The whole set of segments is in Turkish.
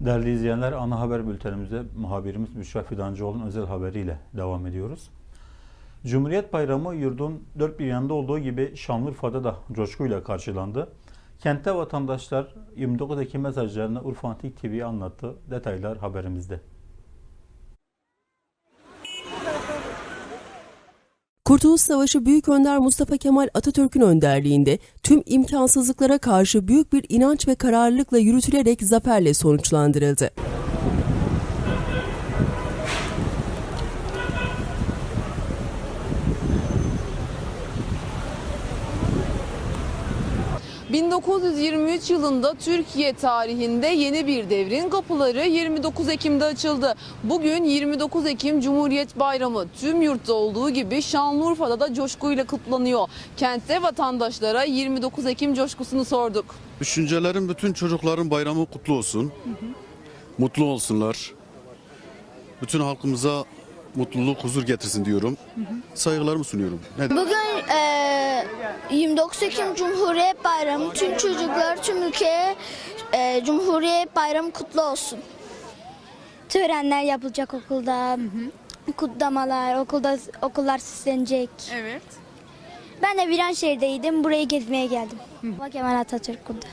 Değerli izleyenler, ana haber bültenimize muhabirimiz Müşref Fidancıoğlu'nun özel haberiyle devam ediyoruz. Cumhuriyet Bayramı yurdun dört bir yanında olduğu gibi Şanlıurfa'da da coşkuyla karşılandı. Kentte vatandaşlar 29 Ekim mesajlarını Urfa Antik TV'ye anlattı. Detaylar haberimizde. Kurtuluş Savaşı Büyük Önder Mustafa Kemal Atatürk'ün önderliğinde tüm imkansızlıklara karşı büyük bir inanç ve kararlılıkla yürütülerek zaferle sonuçlandırıldı. ...1923 yılında Türkiye tarihinde yeni bir devrin kapıları 29 Ekim'de açıldı. Bugün 29 Ekim Cumhuriyet Bayramı tüm yurtta olduğu gibi Şanlıurfa'da da coşkuyla kutlanıyor. Kentte vatandaşlara 29 Ekim coşkusunu sorduk. Düşüncelerim bütün çocukların bayramı kutlu olsun. Mutlu olsunlar. Bütün halkımıza mutluluk, huzur getirsin diyorum. Saygılarımı sunuyorum. Ne Bugün eee 29 Ekim Cumhuriyet Bayramı. Tüm çocuklar, tüm ülkeye eee, Cumhuriyet Bayramı kutlu olsun. Törenler yapılacak okulda. Kutlamalar, okulda okullar süslenecek. Evet. Ben de Viranşehir'deydim. Burayı gezmeye geldim. Bak Kemal Atatürk burada.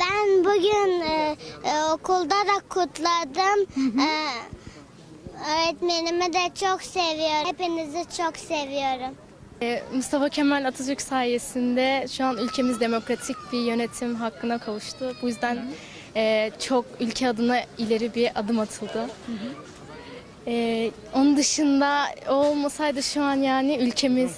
Ben bugün e, e, okulda da kutladım. E, öğretmenimi de çok seviyorum. Hepinizi çok seviyorum. Ee, Mustafa Kemal Atatürk sayesinde şu an ülkemiz demokratik bir yönetim hakkına kavuştu. Bu yüzden e, çok ülke adına ileri bir adım atıldı. Ee, onun dışında o olmasaydı şu an yani ülkemiz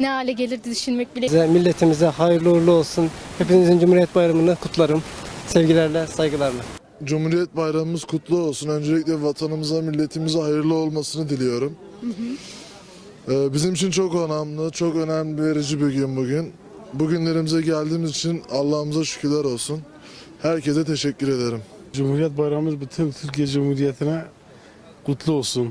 ne hale gelirdi düşünmek bile Bize, milletimize hayırlı uğurlu olsun. Hepinizin Cumhuriyet Bayramı'nı kutlarım. Sevgilerle, saygılarla. Cumhuriyet Bayramımız kutlu olsun. Öncelikle vatanımıza, milletimize hayırlı olmasını diliyorum. Ee, bizim için çok önemli, çok önemli verici bir gün bugün. Bugünlerimize geldiğimiz için Allah'ımıza şükürler olsun. Herkese teşekkür ederim. Cumhuriyet Bayramımız bütün Türkiye Cumhuriyeti'ne kutlu olsun.